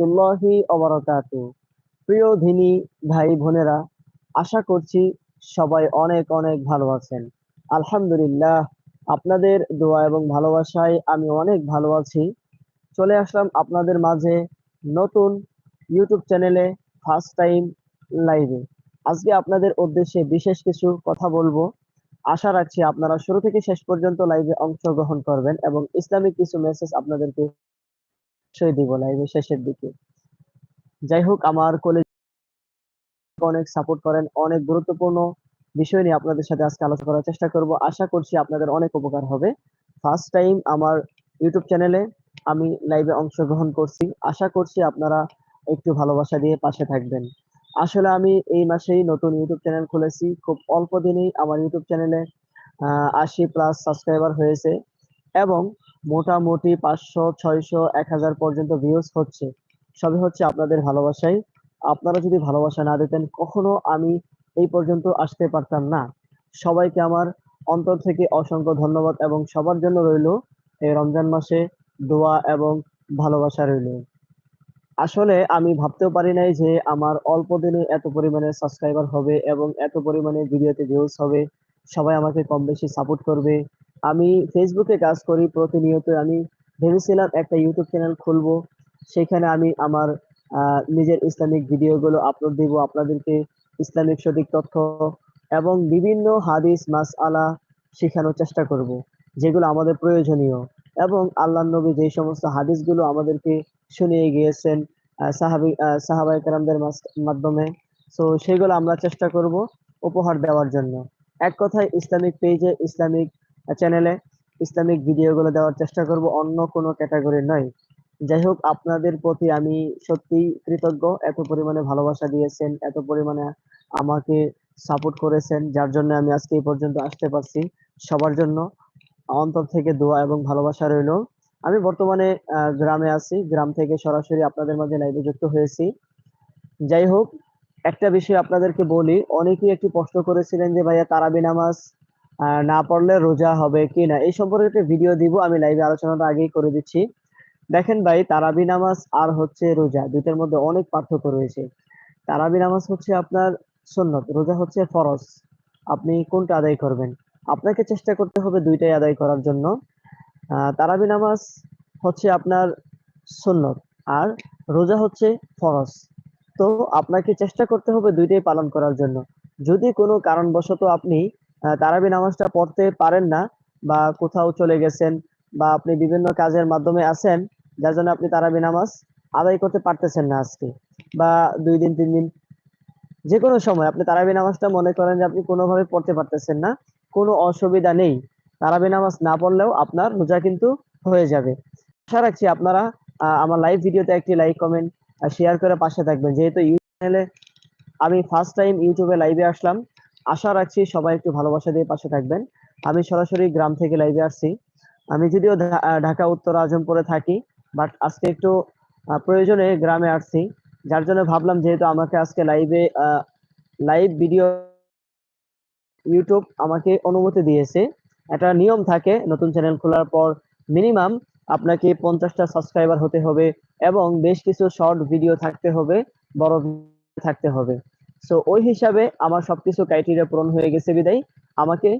রহমতুল্লাহি অবরাকাতু। প্রিয় ধিনী ভাই বোনেরা, আশা করছি সবাই অনেক অনেক ভালো আছেন। আলহামদুলিল্লাহ, আপনাদের দোয়া এবং ভালোবাসায় আমি অনেক ভালো আছি। চলে আসলাম আপনাদের মাঝে নতুন ইউটিউব চ্যানেলে ফার্স্ট টাইম লাইভে। আজকে আপনাদের উদ্দেশ্যে বিশেষ কিছু কথা বলব। আশা রাখছি আপনারা শুরু থেকে শেষ পর্যন্ত লাইভে অংশগ্রহণ করবেন এবং ইসলামিক কিছু মেসেজ আপনাদেরকে অবশ্যই দিব লাইভের শেষের দিকে। যাই হোক, আমার কলেজ অনেক সাপোর্ট করেন, অনেক গুরুত্বপূর্ণ বিষয় নিয়ে আপনাদের সাথে আজকে আলোচনা করার চেষ্টা করব। আশা করছি আপনাদের অনেক উপকার হবে। ফার্স্ট টাইম আমার ইউটিউব চ্যানেলে আমি লাইভে অংশগ্রহণ করছি। আশা করছি আপনারা একটু ভালোবাসা দিয়ে পাশে থাকবেন। আসলে আমি এই মাসেই নতুন ইউটিউব চ্যানেল খুলেছি। খুব অল্প দিনেই আমার ইউটিউব চ্যানেলে আশি প্লাস সাবস্ক্রাইবার হয়েছে। এবং মোটামুটি পাঁচশো, ছয়শো, এক হাজার পর্যন্ত ভিউজ হচ্ছে। সবই হচ্ছে আপনাদের ভালোবাসাই। আপনারা যদি ভালোবাসা না দিতেন, কখনো আমি এই পর্যন্ত আসতে পারতাম না। সবাইকে আমার অন্তর থেকে অসংখ্য ধন্যবাদ এবং সবার জন্য রইল এই রমজান মাসে দোয়া এবং ভালোবাসা রইল। আসলে আমি ভাবতেও পারি নাই যে আমার অল্প দিনে এত পরিমাণে সাবস্ক্রাইবার হবে এবং এত পরিমাণে ভিডিওতে ভিউজ হবে। সবাই আমাকে কম বেশি সাপোর্ট করবে। আমি ফেসবুকে কাজ করি প্রতিনিয়ত। আমি ভেবেছিলাম একটা ইউটিউব চ্যানেল খুলবো। সেখানে আমি আমার নিজের ইসলামিক ভিডিওগুলো আপলোড দিব, আপনাদেরকে ইসলামিক সঠিক তথ্য এবং বিভিন্ন হাদিস মাস আলা শেখানোর চেষ্টা করব, যেগুলো আমাদের প্রয়োজনীয়। এবং আল্লাহ নবী যে সমস্ত হাদিসগুলো আমাদেরকে শুনিয়ে গিয়েছেন সাহাবি সাহাবাই কারামদের মাধ্যমে, তো সেগুলো আমরা চেষ্টা করব উপহার দেওয়ার জন্য। এক কথায় ইসলামিক পেজে ইসলামিক চ্যানেলে ইসলামিক ভিডিওগুলো দেওয়ার চেষ্টা করব, অন্য কোনো ক্যাটাগরি নয়। যাই হোক আপনাদের প্রতি আমি সত্যি কৃতজ্ঞ, এত পরিমাণে ভালোবাসা দিয়েছেন, এত পরিমাণে আমাকে সাপোর্ট করেছেন, যার জন্য আমি আজকে এই পর্যন্ত আসতে পারছি। সবার জন্য অন্তর থেকে দোয়া এবং ভালোবাসা রইল। আমি বর্তমানে গ্রামে আছি। গ্রাম থেকে সরাসরি আপনাদের মাঝে লাইভে যুক্ত হয়েছি। যাই হোক একটা বিষয় আপনাদেরকে বলি, অনেকেই একটু প্রশ্ন করেছিলেন যে, ভাইয়া, তারাবি নামাজ না পড়লে রোজা হবে কি না, এই সম্পর্কে একটা ভিডিও দিব, আমি লাইভে আলোচনাটা আগেই করে দিচ্ছি। দেখেন ভাই, তারাবি নামাজ আর হচ্ছে রোজা, দুইটার মধ্যে অনেক পার্থক্য রয়েছে। তারাবি নামাজ হচ্ছে আপনার সুন্নত, রোজা হচ্ছে ফরজ। আপনি কোনটা আদায় করবেন? আপনাকে চেষ্টা করতে হবে দুইটাই আদায় করার জন্য। তারাবি নামাজ হচ্ছে আপনার সুন্নত আর রোজা হচ্ছে ফরজ। তো আপনাকে চেষ্টা করতে হবে দুইটাই পালন করার জন্য। যদি কোনো কারণবশত আপনি তারাবি নামাজটা পড়তে পারেন না বা কোথাও চলে গেছেন বা আপনি বিভিন্ন কাজের মাধ্যমে আছেন, যার জন্য আপনি তারাবি নামাজ আদায় করতে পারতেছেন না আজকে বা দুই দিন, তিন দিন। যে কোনো সময় আপনি তারাবি নামাজটা মনে করেন যে আপনি কোনোভাবে পড়তে পারতেছেন না, কোনো অসুবিধা নেই। তারাবি নামাজ না পড়লেও আপনার রোজা কিন্তু হয়ে যাবে। আশা রাখছি আপনারা আমার লাইভ ভিডিওতে একটি লাইক কমেন্ট শেয়ার করে পাশে থাকবেন। যেহেতু ইউটিউব চ্যানেলে আমি ফার্স্ট টাইম ইউটিউবে লাইভে আসলাম আশা রাখছি সবাই একটু ভালোবাসা দিয়ে পাশে থাকবেন। আমি সরাসরি গ্রাম থেকে লাইভে আসছি। আমি যদিও ঢাকা, উত্তর, আজমপুরে থাকি বাট আজকে একটু প্রয়োজনে গ্রামে আসছি। যার জন্য ভাবলাম যেহেতু আমাকে আজকে লাইভে লাইভ ভিডিও ইউটিউব আমাকে অনুমতি দিয়েছে। একটা নিয়ম থাকে, নতুন চ্যানেল খোলার পর মিনিমাম আপনাকে পঞ্চাশটা সাবস্ক্রাইবার হতে হবে এবং বেশ কিছু শর্ট ভিডিও থাকতে হবে, বড় থাকতে হবে। সো ওই হিসাবে আমার সবকিছু ক্রাইটেরিয়া পূরণ হয়ে গেছে বিদায়। আমাকে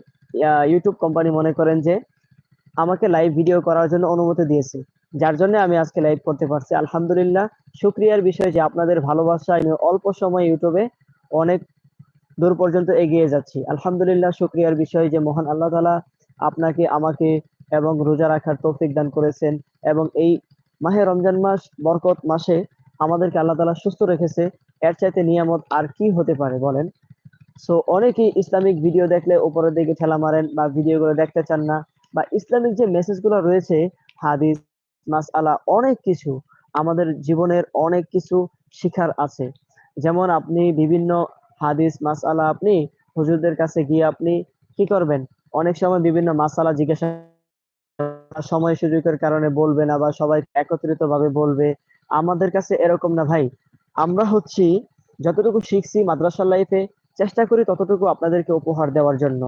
ইউটিউব কোম্পানি মনে করেন যে আমাকে লাইভ ভিডিও করার জন্য অনুমতি দিয়েছে। যার জন্য আমি আজকে লাইভ করতে পারছি। আলহামদুলিল্লাহ, শুক্রিয়ার বিষয় যে আপনাদের ভালোবাসা, আমি অল্প সময় ইউটিউবে অনেক দূর পর্যন্ত এগিয়ে যাচ্ছি। আলহামদুলিল্লাহ, শুক্রিয়ার বিষয় যে মহান আল্লাহ তালা আপনাকে, আমাকে এবং রোজা রাখার তৌফিক দান করেছেন। এবং এই মাহে রমজান মাস, বরকত মাসে আমাদেরকে আল্লাহ তালা সুস্থ রেখেছে। এর চাইতে নিয়ামত আর কি হতে পারে বলেন? সো অনেকেই ইসলামিক ভিডিও দেখলে উপরের দিকে ঠেলা মারেন বা ভিডিওগুলো দেখতে চান না বা ইসলামিক যে মেসেজগুলো রয়েছে, হাদিস, মাসআলা, অনেক কিছু আমাদের জীবনের অনেক কিছু শিখার আছে। যেমন আপনি বিভিন্ন হাদিস, মাসআলা আপনি হুজুরদের কাছে গিয়ে আপনি কি করবেন? অনেক সময় বিভিন্ন মাসালা জিজ্ঞাসা সময় সুযোগের কারণে বলবে না বা সবাই একত্রিত ভাবে বলবে। আমাদের কাছে এরকম না, ভাই। আমরা হচ্ছি, যতটুকু শিখছি মাদ্রাসা লাইফে চেষ্টা করি ততটুকু আপনাদেরকে উপহার দেওয়ার জন্য।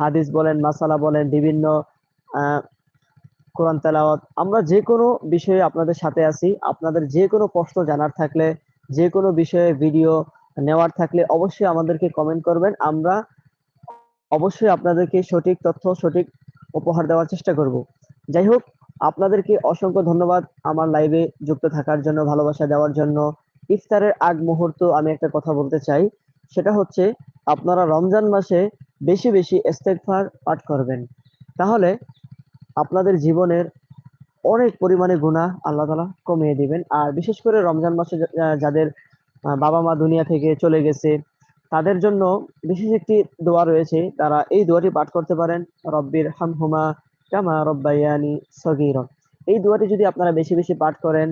হাদিস বলেন, মাসালা বলেন, বিভিন্ন কোরআন তেলাওয়াত। আমরা যে কোনো বিষয়ে আপনাদের সাথে আছি। আপনাদের যে কোনো প্রশ্ন জানার থাকলে, যে কোনো বিষয়ে ভিডিও নেওয়ার থাকলে অবশ্যই আমাদেরকে কমেন্ট করবেন। আমরা অবশ্যই আপনাদেরকে সঠিক তথ্য, সঠিক উপহার দেওয়ার চেষ্টা করব। যাই হোক আপনাদেরকে অসংখ্য ধন্যবাদ আমার লাইভে যুক্ত থাকার জন্য, ভালোবাসা দেওয়ার জন্য। ইফতারের আগ মুহূর্ত আমি একটা কথা বলতে চাই, সেটা হচ্ছে আপনারা রমজান মাসে বেশি বেশি ইস্তেগফার পাঠ করবেন। তাহলে আপনাদের জীবনের অনেক পরিমাণে গুণা আল্লাহ তালা কমিয়ে দিবেন। আর বিশেষ করে রমজান মাসে যাদের বাবা মা দুনিয়া থেকে চলে গেছে, তাদের জন্য বিশেষ একটি দোয়া রয়েছে। তারা এই দোয়াটি পাঠ করতে পারেন, রব্বির হামহুমা কামা রব্বায়ানি সগীরা। এই দোয়াটি যদি আপনারা বেশি বেশি পাঠ করেন,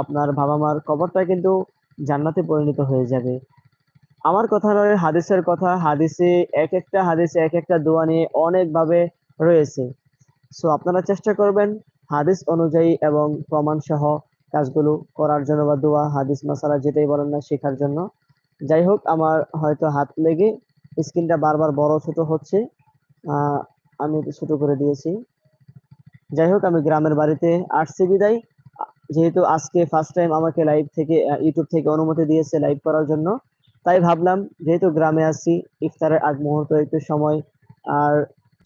আপনার বাবা মার কবরটা কিন্তু জান্নাতে পরিণত হয়ে যাবে। আমার কথা নয়, হাদিসের কথা। হাদিসে এক একটা, হাদিসে এক একটা দোয়া নিয়ে অনেকভাবে রয়েছে। সো আপনারা চেষ্টা করবেন হাদিস অনুযায়ী এবং প্রমাণ সহ কাজগুলো করার জন্য বা দোয়া, হাদিস মাসালা যেটাই বলেন না শেখার জন্য। যাই হোক, আমার হয়তো হাত লেগে, স্ক্রিনটা বারবার বড় ছোট হচ্ছে। আমি ছোট করে দিয়েছি। যাই হোক, আমি গ্রামের বাড়িতে আসছি বিদায়। যেহেতু আজকে ফার্স্ট টাইম আমাকে লাইভ থেকে ইউটিউব থেকে অনুমতি দিয়েছে লাইভ করার জন্য, তাই ভাবলাম যেহেতু গ্রামে আছি, ইফতারের আগ মুহূর্ত, একটু সময়। আর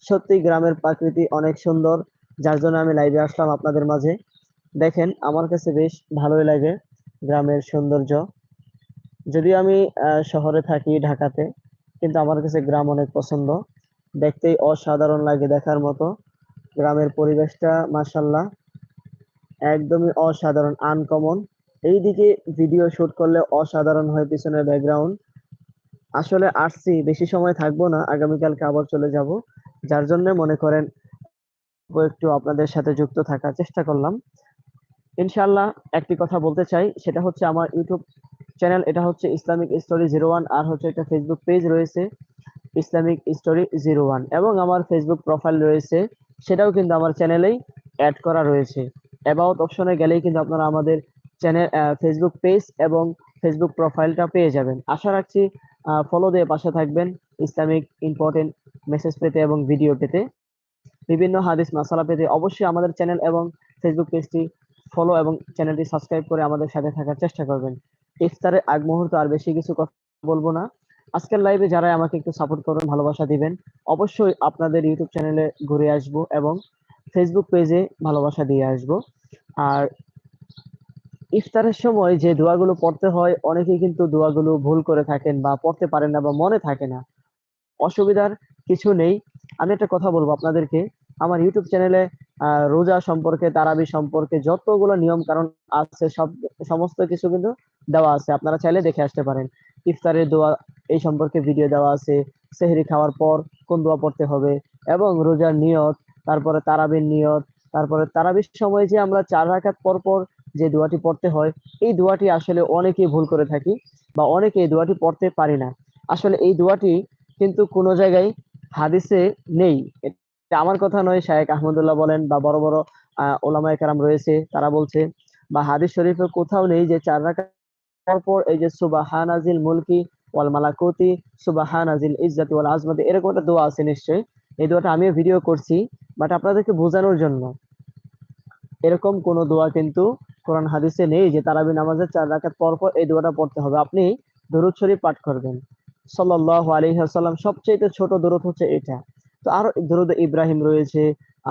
সত্যি গ্রামের প্রকৃতি অনেক সুন্দর, যার জন্য আমি লাইভে আসলাম আপনাদের মাঝে। দেখেন, আমার কাছে বেশ ভালোই লাগে গ্রামের সৌন্দর্য। যদিও আমি শহরে থাকি ঢাকাতে, কিন্তু আমার কাছে গ্রাম অনেক পছন্দ। দেখতেই অসাধারণ লাগে দেখার মতো। গ্রামের পরিবেশটা মাশাল্লাহ একদমই অসাধারণ আনকমন এইদিকে ভিডিও শুট করলে অসাধারণ হয় পিছনের ব্যাকগ্রাউন্ড আসলে আসছি, বেশি সময় থাকব না, আগামীকালকে আবার চলে যাব। যার জন্য মনে করেন একটু আপনাদের সাথে যুক্ত থাকার চেষ্টা করলাম। ইনশাল্লাহ একটি কথা বলতে চাই, সেটা হচ্ছে আমার ইউটিউব চ্যানেল এটা হচ্ছে ইসলামিক স্টোরি জিরো ওয়ান আর হচ্ছে একটা ফেসবুক পেজ রয়েছে ইসলামিক স্টোরি জিরো ওয়ান এবং আমার ফেসবুক প্রোফাইল রয়েছে সেটাও কিন্তু আমার চ্যানেলেই অ্যাড করা রয়েছে। অ্যাবাউট অপশনে গেলেই কিন্তু আপনারা আমাদের চ্যানেল ফেসবুক পেজ এবং ফেসবুক প্রোফাইলটা পেয়ে যাবেন। আশা রাখছি ফলো দিয়ে পাশে থাকবেন ইসলামিক ইম্পর্টেন্ট মেসেজ পেতে এবং ভিডিও পেতে। বিভিন্ন হাদিস, মাসালা পেতে অবশ্যই আমাদের চ্যানেল এবং ফেসবুক পেজটি ফলো এবং চ্যানেলটি সাবস্ক্রাইব করে আমাদের সাথে থাকার চেষ্টা করবেন। ইফতারের আগ মুহূর্ত আর বেশি কিছু কথা বলব না। আজকের লাইভে যারা আমাকে একটু সাপোর্ট করবেন, ভালোবাসা দিবেন, অবশ্যই আপনাদের ইউটিউব চ্যানেলে ঘুরে আসব এবং ফেসবুক পেজে ভালোবাসা দিয়ে আসব। আর ইফতারের সময় যে দোয়াগুলো পড়তে হয়, অনেকেই কিন্তু দোয়াগুলো ভুল করে থাকেন বা পড়তে পারেন না বা মনে থাকে না। অসুবিধার কিছু নেই। আমি একটা কথা বলব আপনাদেরকে। আমার ইউটিউব চ্যানেলে রোজা সম্পর্কে, তারাবি সম্পর্কে যতগুলো নিয়ম কারণ আছে, সব, সমস্ত কিছু কিন্তু দেওয়া আছে। আপনারা চাইলে দেখে আসতে পারেন। ইফতারের দোয়া, এই সম্পর্কে ভিডিও দেওয়া আছে। সেহরি খাওয়ার পর কোন দোয়া পড়তে হবে এবং রোজার নিয়ত, তারপরে তারাবির নিয়ত, তারপরে তারাবির সময় যে আমরা চার রাকাত পর পর যে দোয়াটি পড়তে হয়, এই দোয়াটি আসলে অনেকেই ভুল করে থাকি বা অনেকে এই দোয়াটি পড়তে পারি না। আসলে এই দোয়াটি কিন্তু কোনো জায়গায় হাদিসে নেই। আমার কথা নয়, শায়েখ আহমদুল্লাহ বলেন বা বড় বড় ওলামায়ে কেরাম রয়েছে, তারা বলছে বা হাদিস শরীফে কোথাও নেই যে চার রাকাত পর পর এই যে সুবাহানাজিল মুলকি ওয়াল মালাকুতি, সুবাহানাজিল ইজ্জাতি ওয়াল আজমতি, এরকম একটা দোয়া আছে নিশ্চয়ই। এই দোয়াটা আমিও ভিডিও করছি বাট আপনাদেরকে বোঝানোর জন্য এরকম কোন দোয়া কিন্তু কোরআন হাদিসে নেই যে তারাবি নামাজের চার রাকাত পর পর এই দোয়াটা পড়তে হবে। আপনি দরুদ শরীফ পাঠ করবেন। সাল্লাল্লাহু আলাইহি ওয়াসাল্লাম সবচেয়ে ছোট দরুদ হচ্ছে এটা। তো আরও দরুদে ইব্রাহিম রয়েছে,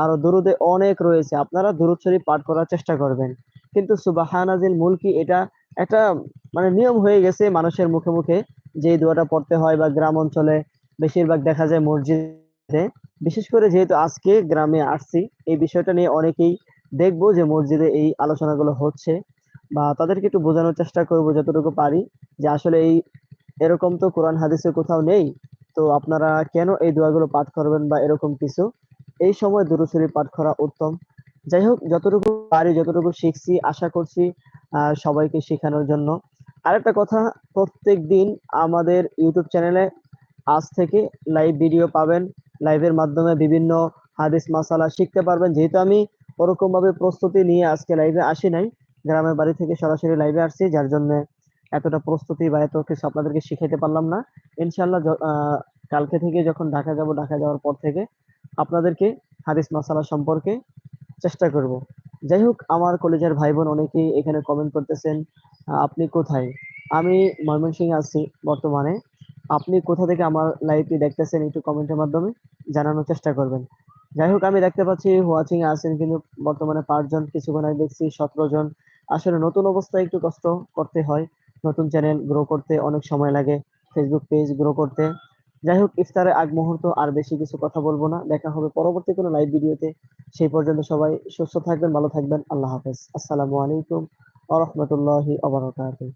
আরও দরুদে অনেক রয়েছে। আপনারা দরুদ শরীফ পাঠ করার চেষ্টা করবেন। কিন্তু সুবাহানাজিল মুলকি এটা একটা মানে নিয়ম হয়ে গেছে মানুষের মুখে মুখে যে দোয়াটা পড়তে হয় বা গ্রাম অঞ্চলে বেশিরভাগ দেখা যায় মসজিদে। বিশেষ করে যেহেতু আজকে গ্রামে আসছি, এই বিষয়টা নিয়ে অনেকেই দেখব যে মসজিদে এই আলোচনাগুলো হচ্ছে বা তাদেরকে একটু বোঝানোর চেষ্টা করব যতটুকু পারি যে আসলে এই এরকম তো কোরআন হাদিসে কোথাও নেই, তো আপনারা কেন এই দোয়াগুলো পাঠ করবেন বা এরকম কিছু? এই সময় দুরূদ শরীফ পাঠ করা উত্তম। যাই হোক, যতটুকু পারি, যতটুকু শিখছি, আশা করছি সবাইকে শেখানোর জন্য। আরেকটা কথা প্রত্যেক দিন আমাদের ইউটিউব চ্যানেলে আজ থেকে লাইভ ভিডিও পাবেন। লাইভের মাধ্যমে বিভিন্ন হাদিস, মাসালা শিখতে পারবেন। যেহেতু আমি ওরকম ভাবে প্রস্তুতি নিয়ে আজকে লাইভে আসি নাই, গ্রামের বাড়ি থেকে সরাসরি লাইভে আসছি, যার জন্য এতটা প্রস্তুতি বা এত কিছু আপনাদেরকে শিখাইতে পারলাম না। ইনশাল্লাহ কালকে থেকে যখন ঢাকা যাব, ঢাকা যাওয়ার পর থেকে আপনাদেরকে হাদিস, মাসালা সম্পর্কে চেষ্টা করব। যাই হোক আমার কলেজের ভাই বোন অনেকেই এখানে কমেন্ট করতেছেন আপনি কোথায়? আমি ময়মনসিংহে আছি বর্তমানে। আপনি কোথা থেকে আমার লাইভটি দেখতেছেন একটু কমেন্টের মাধ্যমে জানানোর চেষ্টা করবেন। যাই হোক আমি দেখতে পাচ্ছি ওয়াচিং এ আছেন কিন্তু বর্তমানে পাঁচজন, কিছুক্ষণ আগে দেখছি সতেরো জন। আসলে নতুন অবস্থায় একটু কষ্ট করতে হয়, নতুন চ্যানেল গ্রো করতে অনেক সময় লাগে ফেসবুক পেজ গ্রো করতে। যাই হোক ইফতারের আগ মুহূর্ত আর বেশি কিছু কথা বলব না। দেখা হবে পরবর্তী কোনো লাইভ ভিডিওতে। সেই পর্যন্ত সবাই সুস্থ থাকবেন, ভালো থাকবেন। আল্লাহ হাফেজ। আসসালামু আলাইকুম আ রহমতুল্লাহি আবরকাতুহ